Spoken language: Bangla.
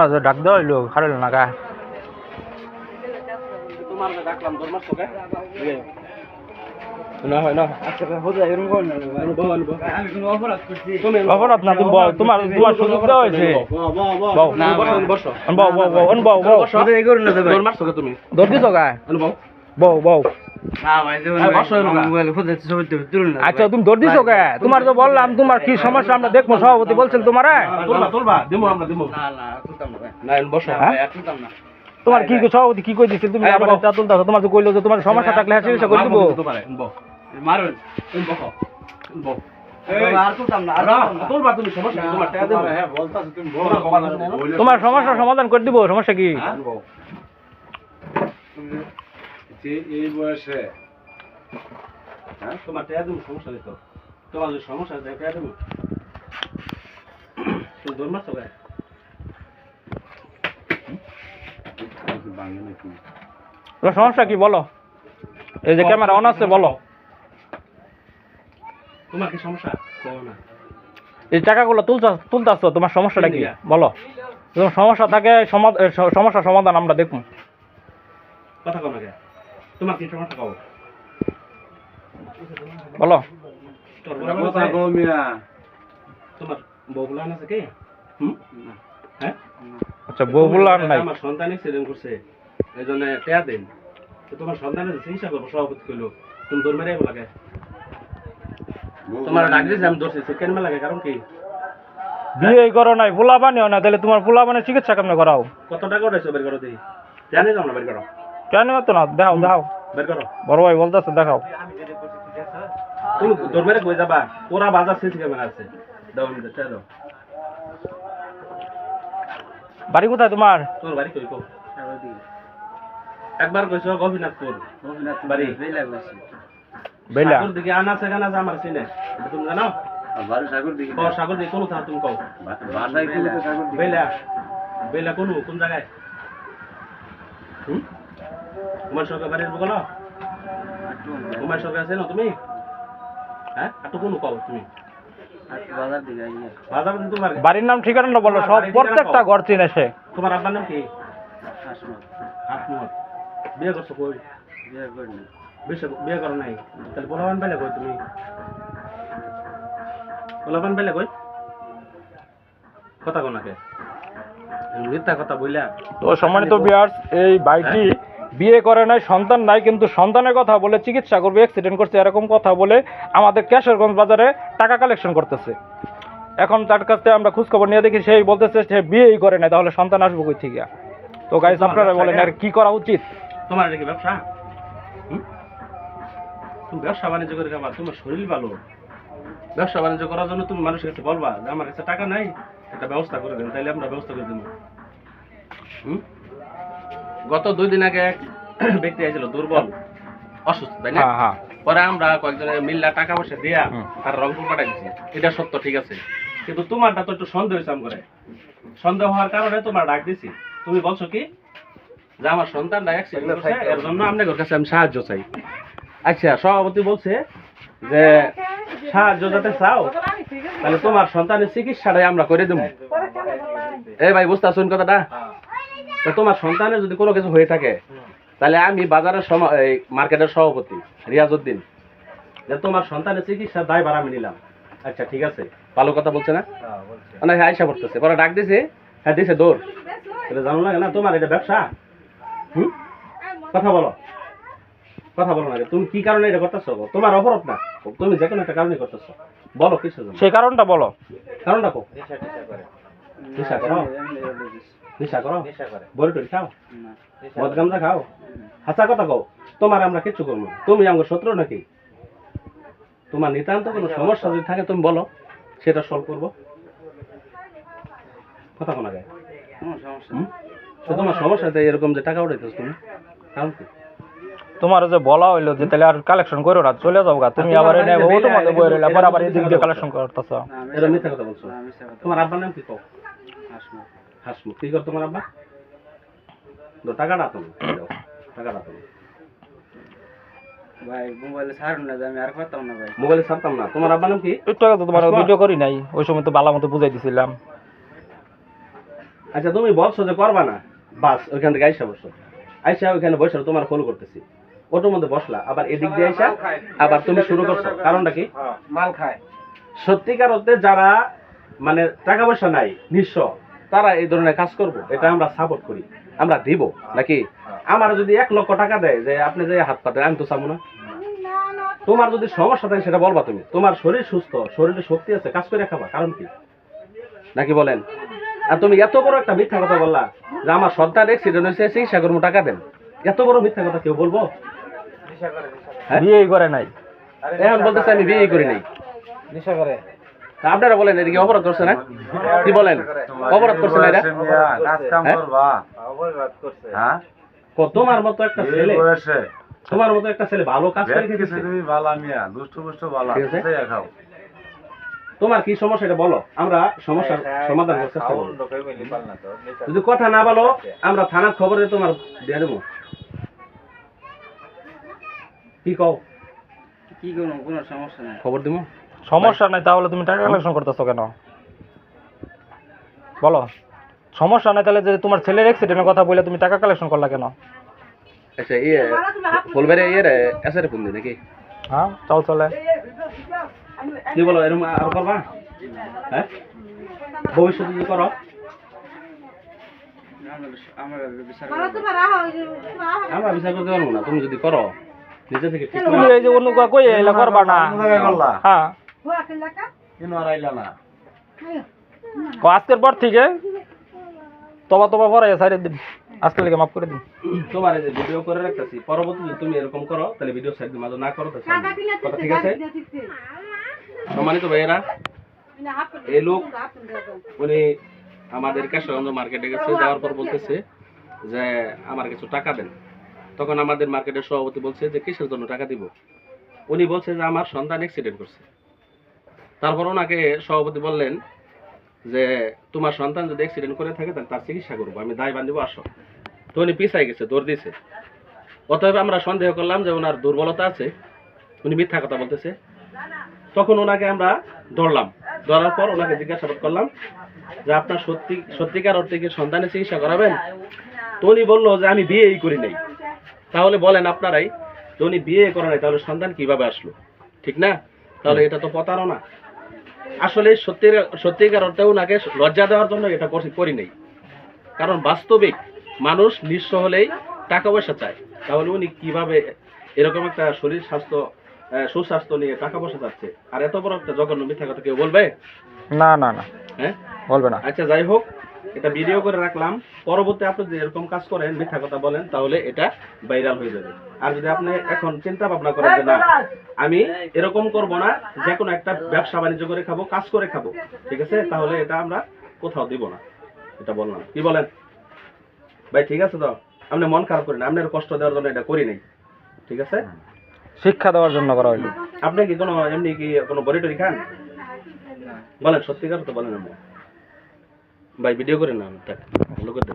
তোমার যে ডাক দেওয়া হইল খারাইল না গা তোমার যে ডাকলাম তোর মাস তোকে হয় আচ্ছা অপরাধ করছি। তুমি অপরাধ না তুমি তোমার তোমার সুযোগ দেওয়া হয়েছে। বউ বউ বউ বউ বউ বউ আনব বউ বউ তুলুন না আচ্ছা তুমি দৌড় দিছো গা তোমার তো বললাম তোমার কি সমস্যা? আমরা দেখব সভাপতি বলছেন তোমার। হ্যাঁ? তোমার কি সভাপতি কি কই দিছিল তুমি তোমার তো কইলো যে তোমার সমস্যা থাকলে হ্যাঁ চিকিৎসা করে দিবো। মারুন সমস্যা তোমার টাকা দেবো। হ্যাঁ বলতাছো তুমি তোমার বাবা আছে না? তোমার সমস্যার সমাধান করে দিবো সমস্যা কি? যে এই বয়সে। হ্যাঁ তোমার টাকা দেবো সমস্যা নেই তো। তোমার যদি সমস্যা আছে টাকা দেবো। তুমি দৌড় মারছো গায়ে? বাঙে নাকি তোমার সমস্যা কি বলো। এই যে ক্যামেরা অন আছে বলো। তোমার কি সমস্যা? না। এই টাকাগুলো তুলতা তুলতাছো তোমার সমস্যাটা কি? বলো। তোমার সমস্যা থাকে সমা- এ, স- সমস্যার সমাধান আমরা দেখুন। কথা কও না কে? তোমার কি সমস্যা কও বলো। তোর কথা আছে? কও মিয়া। তোমার বউগুলো আছে কে? হুম? হ্যাঁ? আচ্ছা নাই। আমার সন্তান এক্সিডেন্ট করছে। এই জন্য টেয়া দেন। তো তোমার সন্তানের চিকিৎসা করব সভাপতি কইলো তুমি দৌড় মেরে লাগে তোমার ডাক দিয়েছে আমি দৌড়ছি। সেকেন্ড লাগে কারণ কি? বিয়ে করো নাই পোলা বানিও না। তাহলে তোমার পোলা বানের চিকিৎসা কেমনে করাও? কত টাকা বের করো জানি যাও না বের করো। কেন তো না দেখাও দেখাও। বের করো। বড় ভাই বলতেছে দেখাও। তুমি দৌড় মেরে কই যাবা? ওরা বাজার সিসি ক্যামেরা আছে। দাও আমি টেয়া দাও। বাড়ি কোথায় তোমার? তোর বাড়ি কই কো একবার কইছো গোপীনাথপুর। বাড়ি। বেলা বসে বেলা? সাগর দিকে আনা সেখানে আছে আমার চিনে। তুমি জানো? বারো সাগর দিকে ক সাগর দিকে কোন থানা তুমি কও? বাসায় কোন সাগর দিকে বেলা বেলা কোন কোন জায়গায়? হুম? সরকার বাড়ির তোমার সরকার আছে না তুমি? হ্যাঁ? আর তো কোন কও তুমি? বাড়ির নাম ঠিকানা বলো সব প্রত্যেকটা ঘর চিনে সে। তোমার আব্বার নাম কি? বিয়ে করছ কই? বিয়ে করি বিয়ে বিয়ে করো নাই? তাহলে পাইলে কই তুমি? পাইলে কই? কথা কোনাকে মিথ্যা কথা বইলা। তো সম্মানিত বিয়ার্স এই ভাইটি বিয়ে করে নাই সন্তান নাই কিন্তু সন্তানের কথা বলে চিকিৎসা করবে অ্যাক্সিডেন্ট করছে এরকম কথা বলে আমাদের কেশরগঞ্জ বাজারে টাকা কালেকশন করতেছে। এখন তার কাছ থেকে আমরা খোঁজখবর নিয়ে দেখি সেই বলতেছে সে বিয়েই করে নাই তাহলে সন্তান আসব কই থেকে? তো গাইজ আপনারা বলেন আর কি করা উচিত? তোমার এটা কি ব্যবসা? তুমি ব্যবসা বাণিজ্য করে খাবার তোমার শরীর ভালো। ব্যবসা বাণিজ্য করার জন্য তুমি মানুষের কাছে বলবা যে আমার কাছে টাকা নাই একটা ব্যবস্থা করে দেন তাইলে আমরা ব্যবস্থা করে দেবো। হুম? গত দুই দিন আগে এক ব্যক্তি আইছিল দুর্বল অসুস্থ তাই না? হ্যাঁ হ্যাঁ। পরে আমরা কয়েকজনের মিল্লা টাকা পয়সা দিয়া। তার রংপুর পাঠাই দিছি। এটা সত্য ঠিক আছে। কিন্তু তোমারটা তো একটু সন্দেহ হয়েছে করে সন্দেহ হওয়ার কারণে তোমার ডাক দিছি। তুমি বলছো কি? যে আমার সন্তানটা অ্যাক্সিডেন্ট এর জন্য আপনাদের কাছে আমি সাহায্য চাই। আচ্ছা সভাপতি বলছে যে সাহায্য যাতে চাও তাহলে তোমার সন্তানের চিকিৎসাটাই আমরা করে দেবো। এই ভাই বুঝতে আসুন কথাটা? তো তোমার সন্তানের যদি কোনো কিছু হয়ে থাকে তাহলে আমি বাজারের এই মার্কেটের সভাপতি রিয়াজউদ্দিন। যে তোমার সন্তানের চিকিৎসার দায় ভাড়া আমি নিলাম। আচ্ছা ঠিক আছে। ভালো কথা বলছে না? না হ্যাঁ আইসা পড়তেছে। পরে ডাক দিছে হ্যাঁ দিছে দৌড়। এটা জানো না না তোমার এটা ব্যবসা? হুম? কথা বলো। কথা বলো না তুমি কি কারণে এটা করতেছো? তোমার অপরাধ না? তুমি যে কোনো একটা কারণে করতেছো। বলো কিসের জন্য? সেই কারণটা বলো। কারণটা কো। নেশা করো। নেশা করো বড়ি টরি খাও? মদ গামজা খাও? হাসা কথা কও তোমার আমরা কিচ্ছু করব না। তুমি আমার শত্রু নাকি? তোমার নিতান্ত কোনো সমস্যা যদি থাকে তুমি বলো সেটা সলভ করব। কথা কোনা গায়ে কোনো সমস্যা তোমার এরকম যে টাকা উঠাইতেছ তুমি কারণ কি? তোমার যে বলা হইল যে তাহলে আর কালেকশন করো না চলে যাও গা। তুমি আবার এনে ও তোমাদের বই রইলা পরে আবার এদিক দিয়ে কালেকশন করতেছ। এটা মিথ্যা কথা বলছো। তোমার আব্বার নাম কি কও? আসলো। হাসমুখ কি কর তোমার আব্বা? তো টাকাটা তুমি টাকাটা তুমি ভাই মোবাইলে ছাড়ুন না আমি আর করতাম না ভাই। মোবাইলে ছাড়তাম না। তোমার আব্বার নাম কি? একটু আগে তো তোমার ভিডিও করি নাই ওই সময় তো ভালো মতো বুঝাই দিছিলাম। আচ্ছা তুমি বলছো যে করবা না। বাস ওইখান থেকে আইসা বসো। আইসা ওইখানে বসে তোমার ফলো করতেছি। ওটার মধ্যে বসলা আবার এদিক দিয়ে আইসা আবার তুমি শুরু করছ। কারণটা কি? মাল খায়। সত্যিকার অর্থে যারা মানে টাকা পয়সা নাই নিঃস্ব তারা এই ধরনের কাজ করব এটা আমরা সাপোর্ট করি আমরা দিব নাকি? আমার যদি এক লক্ষ টাকা দেয় যে আপনি যে হাত পাতেন আমি তো চাবো না। তোমার যদি সমস্যা থাকে সেটা বলবা তুমি। তোমার শরীর সুস্থ শরীরে শক্তি আছে কাজ করে খাবা কারণ কি? নাকি বলেন? আর তুমি এত বড় একটা মিথ্যা কথা বললা যে আমার সন্তান অ্যাক্সিডেন্ট হয়েছে চিকিৎসা করব টাকা দেন। এত বড় মিথ্যা কথা কেউ বলব? হ্যাঁ? বিয়েই করে নাই। এখন বলতেছে আমি বিয়ে করি নাই। নেশা করে। আপনারা বলেন এদিকে অপরাধ করছে না কি বলেন? অপরাধ করছে না হ্যাঁ? হ্যাঁ? তোমার মতো একটা ছেলে তোমার মতো একটা ছেলে ভালো কাজ করে তুমি বালা মিয়া দুষ্ট বালা খাও। তোমার কি সমস্যা এটা বলো। আমরা সমস্যার সমাধান করার চেষ্টা করব। যদি কথা না বলো আমরা থানার খবরে তোমার দিয়ে দেবো। কি কও? কি করব কোনো সমস্যা নাই। খবর দেবো? সমস্যা নাই তাহলে তুমি টাকা কালেকশন করতেছো কেন? বলো। সমস্যা নাই তাহলে যে তোমার ছেলের অ্যাক্সিডেন্টের কথা বলে তুমি টাকা কালেকশন করলা কেন? আচ্ছা ইয়ে ফুলবাড়ি ইয়ে রে এসে ফোন দি নাকি? হ্যাঁ চল চলে। কি বলো এরকম আর করবা? হ্যাঁ? ভবিষ্যতে যদি করো? আমরা বিচার আমরা বিচার করতে পারব না তুমি যদি করো নিজে থেকে ঠিক তুমি এই যে অনুকা কই এলা করবা না। হ্যাঁ। আজকের পর থেকে তবা তবা পরে সাইড দিন। আজকে লেগে মাফ করে দিন। তোমার এই যে ভিডিও করে রাখতেছি পরবর্তী যদি তুমি এরকম করো তাহলে ভিডিও সাইড মাঝে না করো তাহলে কথা ঠিক আছে? সম্মানিত ভাইয়েরা এই লোক উনি আমাদের কেশগঞ্জ মার্কেটে গেছে যাওয়ার পর বলতেছে যে আমার কিছু টাকা দেন। তখন আমাদের মার্কেটের সভাপতি বলছে যে কিসের জন্য টাকা দিব? উনি বলছে যে আমার সন্তান অ্যাক্সিডেন্ট করছে। তারপর ওনাকে সভাপতি বললেন যে তোমার সন্তান যদি অ্যাক্সিডেন্ট করে থাকে তাহলে তার চিকিৎসা করব। আমি দায় বান্ধিব আসো। তো উনি পিছাই গেছে দৌড় দিছে। অতএব আমরা সন্দেহ করলাম যে ওনার দুর্বলতা আছে। উনি মিথ্যা কথা বলতেছে। তখন ওনাকে আমরা ধরলাম। ধরার পর ওনাকে জিজ্ঞাসাবাদ করলাম যে আপনার সত্যি সত্যিকার অর্থে কি সন্তানের চিকিৎসা করাবেন? তো উনি বলল যে আমি বিয়েই করি নাই। তাহলে বলেন আপনারাই তো উনি বিয়ে করে নাই তাহলে সন্তান কীভাবে আসলো? ঠিক না? তাহলে এটা তো প্রতারণা। আসলে সত্যির সত্যিকার অর্থে ওনাকে লজ্জা দেওয়ার জন্য এটা করি নাই। কারণ বাস্তবিক মানুষ নিঃস্ব হলেই টাকা পয়সা চায়। তাহলে উনি কীভাবে এরকম একটা শরীর স্বাস্থ্য সুস্বাস্থ্য নিয়ে টাকা পয়সা চাচ্ছে? আর এত বড় একটা জঘন্য মিথ্যা কথা কেউ বলবে? না না না। হ্যাঁ? বলবে না। আচ্ছা যাই হোক। এটা ভিডিও করে রাখলাম। পরবর্তী আপনি যদি এরকম কাজ করেন মিথ্যা কথা বলেন তাহলে এটা ভাইরাল হয়ে যাবে। আর যদি আপনি এখন চিন্তা ভাবনা করেন যে না আমি এরকম করব না যে কোনো একটা ব্যবসা বাণিজ্য করে খাব কাজ করে খাব ঠিক আছে? তাহলে এটা আমরা কোথাও দিব না। এটা বললাম। কি বলেন? ভাই ঠিক আছে তো? আপনি মন খারাপ করেন আপনার কষ্ট দেওয়ার জন্য এটা করি নাই ঠিক আছে? শিক্ষা দেওয়ার জন্য করা হইল। আপনি কি কোনো এমনি কি কোনো বড়ি টরি খান? বলেন সত্যিকার তো বলেন আপনি। ভাই ভিডিও করে না ভালো করে